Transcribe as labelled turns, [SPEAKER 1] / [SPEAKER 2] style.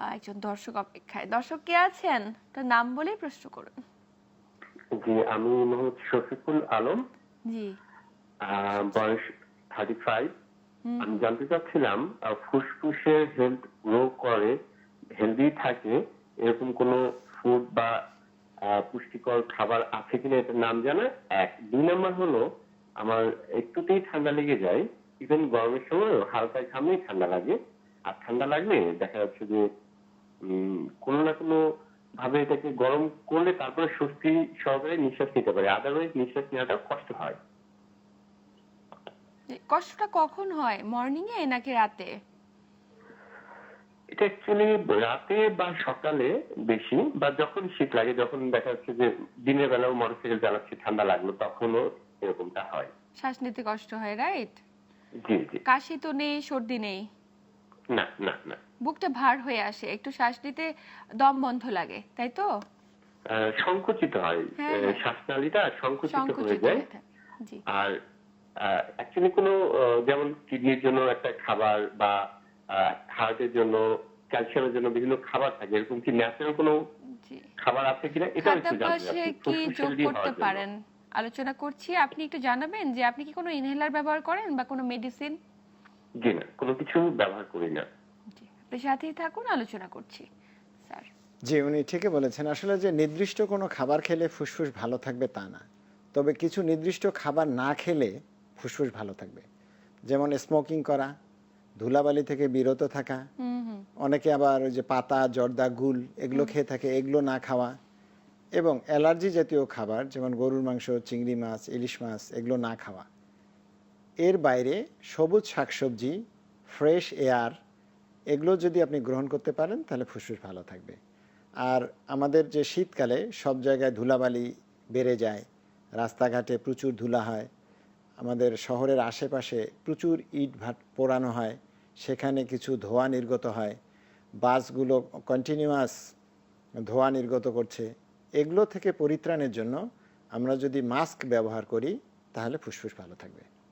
[SPEAKER 1] একজন দর্শক অপেক্ষায়। দর্শক কে আছেন? তার নাম বলেই প্রশ্ন করুন।
[SPEAKER 2] জি আমি মোহাম্মদ শফিকুল আলম।
[SPEAKER 1] জি।
[SPEAKER 2] বয়স থার্টি ফাইভ। আমি জানতে চাচ্ছিলাম আহ, ফুসফুসের হেলথ গ্রো করে হেলদি থাকে এরকম কোনো ফুড বা পুষ্টিকর খাবার আছে কিনা এটার নাম জানা? এক। দুই নম্বর হলো আমার একটুতেই ঠান্ডা লেগে যায়। ইভেন গরমের সময় হালকা ঘামলেই ঠান্ডা লাগে। আর ঠান্ডা লাগলে দেখা যাচ্ছে যে কোনো না কোনো ভাবে এটাকে গরম করলে তারপরে স্বস্তি সহকারে নিঃশ্বাস নিতে পারে। আদারওয়াইজ নিঃশ্বাস নেওয়াটা কষ্ট হয়।
[SPEAKER 1] কষ্টটা কখন হয়? মর্নিং এ নাকি রাতে?
[SPEAKER 2] এটা অ্যাকচুয়ালি রাতে বা সকালে বেশি বা যখন শীত লাগে যখন দেখা যাচ্ছে যে দিনের বেলাও মোটরসাইকেল চালাচ্ছি ঠান্ডা লাগল তখনও এরকমটা হয়।
[SPEAKER 1] শ্বাস নিতে কষ্ট হয় রাইট
[SPEAKER 2] জি জি।
[SPEAKER 1] কাশি তো নেই সর্দি নেই।
[SPEAKER 2] না না না।
[SPEAKER 1] বুকটা ভার হয়ে আসে একটু শ্বাস নিতে দম বন্ধ লাগে তাই তো?
[SPEAKER 2] সংকুচিত হয়
[SPEAKER 1] হ্যাঁ, হ্যাঁ।
[SPEAKER 2] শ্বাসনালীটা সংকুচিত হয়ে যায়। আর অ্যাকচুয়ালি কোনো যেমন কিডনির জন্য একটা খাবার বা হার্টের জন্য ক্যালসিয়ামের জন্য বিভিন্ন খাবার থাকে এরকম কি ন্যাচারাল কোনো খাবার আছে কিনা? এটা একটু জানতে
[SPEAKER 1] কি যোগ করতে পারেন? আলোচনা করছি আপনি একটু জানাবেন যে আপনি কি কোনো ইনহেলার ব্যবহার করেন বা কোনো মেডিসিন
[SPEAKER 2] জি না কোনো কিছু ব্যবহার করি না।
[SPEAKER 1] আপনি সাথেই থাকুন আলোচনা করছি স্যার।
[SPEAKER 3] জি উনি ঠিকই বলেছেন আসলে যে নির্দিষ্ট কোনো খাবার খেলে ফুসফুস ভালো থাকবে তা না। তবে কিছু নির্দিষ্ট খাবার না খেলে ফুসফুস ভালো থাকবে। যেমন স্মোকিং করা ধুলাবালি থেকে বিরত থাকা অনেকে আবার ওই যে পাতা জর্দা গুল এগুলো খেয়ে থাকে এগুলো না খাওয়া। এবং অ্যালার্জি জাতীয় খাবার যেমন গরুর মাংস চিংড়ি মাছ ইলিশ মাছ এগুলো না খাওয়া। এর বাইরে সবুজ শাকসবজি, ফ্রেশ এয়ার, এগুলো যদি আপনি গ্রহণ করতে পারেন, তাহলে ফুসফুস ভালো থাকবে। আর আমাদের যে শীতকালে সব জায়গায় ধুলাবালি বেড়ে যায়, রাস্তাঘাটে প্রচুর ধুলা হয়, আমাদের শহরের আশেপাশে প্রচুর ইট ভাট পোড়ানো হয়, সেখানে কিছু ধোঁয়া নির্গত হয়, বাসগুলো কন্টিনিউয়াস ধোঁয়া নির্গত করছে, এগুলো থেকে পরিত্রাণের জন্য আমরা যদি মাস্ক ব্যবহার করি, তাহলে ফুসফুস ভালো থাকবে।